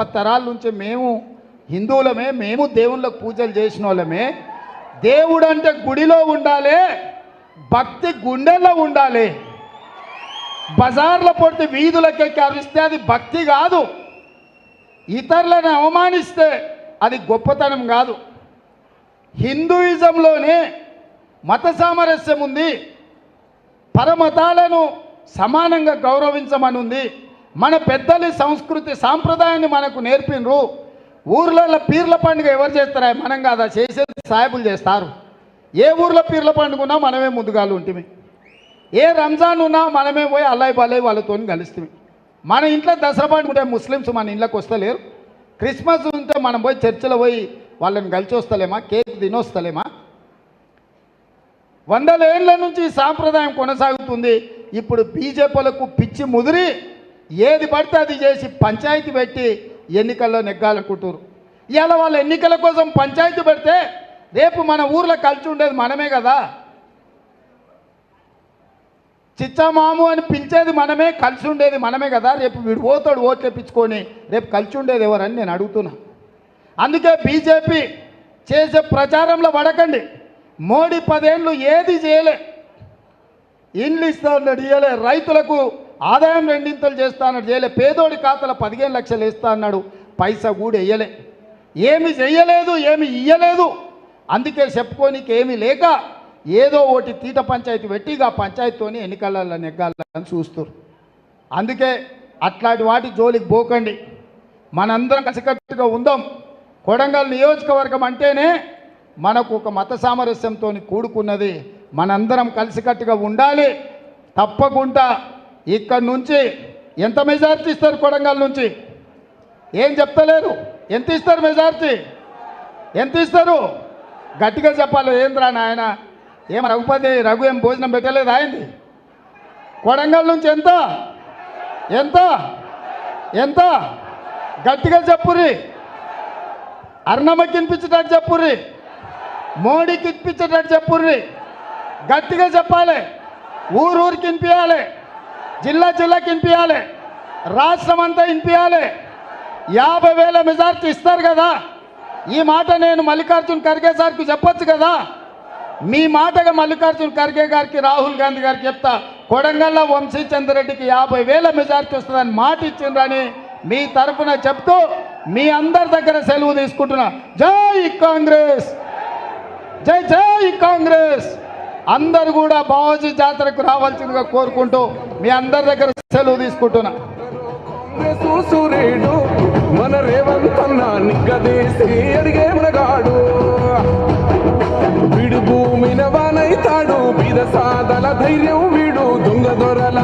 తరాల నుంచి మేము హిందువులమే మేము దేవుళ్ళకు పూజలు చేసిన వాళ్ళమే. దేవుడు అంటే గుడిలో ఉండాలి భక్తి గుండెల్లో ఉండాలి. బజార్లో పొడితే వీధులకెక్కి అరిస్తే అది భక్తి కాదు. ఇతరులను అవమానిస్తే అది గొప్పతనం కాదు. హిందూయిజంలోనే మత సామరస్యం ఉంది. పరమతాలను సమానంగా గౌరవించమని ఉంది మన పెద్దలు సంస్కృతి సాంప్రదాయాన్ని మనకు నేర్పినరు. ఊర్లలో పీర్ల పండుగ ఎవరు చేస్తారా? మనం కాదా? చేసేది సాయబులు చేస్తారు. ఏ ఊర్లో పీర్ల పండుగ ఉన్నా మనమే ముందుగాలు ఉంటుంది ఏ రంజాన్ ఉన్నా మనమే పోయి అల్లాయి బాలయ్య వాళ్ళతో కలుస్తుంది మన ఇంట్లో దసరా పండుగ ఉంటే ముస్లిమ్స్ మన ఇంట్లోకి వస్తలేరు. క్రిస్మస్ ఉంటే మనం పోయి చర్చిలో పోయి వాళ్ళని కలిసి వస్తలేమా? కేక్ తినొస్తలేమా వందల ఏళ్ళ నుంచి ఈ సాంప్రదాయం కొనసాగుతుంది. ఇప్పుడు బీజేపీలకు పిచ్చి ముదిరి ఏది పడితే అది చేసి పంచాయతీ పెట్టి ఎన్నికల్లో నెగ్గాలనుకుంటారు ఇవాళ వాళ్ళ ఎన్నికల కోసం పంచాయతీ పెడితే రేపు మన ఊర్లో కలిసి ఉండేది మనమే కదా. చిచ్చామాము అని పిలిచేది మనమే కలిసి ఉండేది మనమే కదా. రేపు వీడు పోతాడు ఓట్లు వేపించుకొని రేపు కలిసి ఉండేది ఎవరని నేను అడుగుతున్నా. అందుకే బీజేపీ చేసే ప్రచారంలో పడకండి. మోడీ పదేళ్ళు ఏది చేయలే. ఇండ్లు ఇస్తా ఉన్నాడు ఇయ్యలే. రైతులకు ఆదాయం రెండింతలు చేస్తా అన్నాడు. చేయలే. పేదోడి ఖాతాలో పదిహేను లక్షలు వేస్తా అన్నాడు. పైసా కూడా వేయలే. ఏమి చెయ్యలేదు ఏమి ఇయ్యలేదు. అందుకే చెప్పుకోనికి ఏమీ లేక ఏదో ఒకటి తీట పంచాయతీ పెట్టి ఇక ఆ పంచాయతీతోని ఎన్నికల నెగ్గాలని చూస్తారు అందుకే అట్లాంటి వాటి జోలికి పోకండి. మనందరం కలిసికట్టుగా ఉందాం. కొడంగల్ నియోజకవర్గం అంటేనే మనకు ఒక మత సామరస్యంతో కూడుకున్నది. మనందరం కలిసికట్టుగా ఉండాలి. తప్పకుండా ఇక్కడి నుంచి ఎంత మెజార్టీ ఇస్తారు కొడంగల్ నుంచి? ఏం చెప్తలేరు. ఎంత ఇస్తారు మెజార్టీ? ఎంత ఇస్తారు? గట్టిగా చెప్పాలి ఏంద్రా నాయన? ఏం రఘుపతి రఘు ఏం భోజనం పెట్టలేదు అయింది కొడంగల్ నుంచి ఎంత? ఎంత? ఎంత? గట్టిగా చెప్పుర్రి. అర్ణమ్మకి వినిపించేటట్టు చెప్పుర్రి. మోడీకి వినిపించేటట్టు చెప్పుర్రి. గట్టిగా చెప్పాలి. ఊరూరికి వినిపించాలి జిల్లా జిల్లాకి వినిపించాలి రాష్ట్రం అంతా వినిపించాలి యాభై వేల మెజార్టీ ఇస్తారు కదా. ఈ మాట నేను మల్లికార్జున్ ఖర్గే సార్కి చెప్పొచ్చు కదా. మీ మాటగా మల్లికార్జున్ ఖర్గే గారికి రాహుల్ గాంధీ గారికి చెప్తా కొడంగల్లో వంశీచంద్రెడ్డికి యాభై వేల మెజార్టీ వస్తుందని మాట ఇచ్చిండ్రని మీ తరఫున చెప్తూ మీ అందరి దగ్గర సెలవు తీసుకుంటున్నా. జై కాంగ్రెస్! జై జై కాంగ్రెస్! అందరు కూడా బావాజీ జాతరకు రావాల్సిందిగా కోరుకుంటూ మీ అందరి దగ్గర సెలవు తీసుకుంటున్నా. సూర్యుడు మన రేవంత్ అన్న అడిగే మనగాడు. వీడు భూమిన వానైతాడు బీద సాదల ధైర్యం వీడు దొంగ దొరల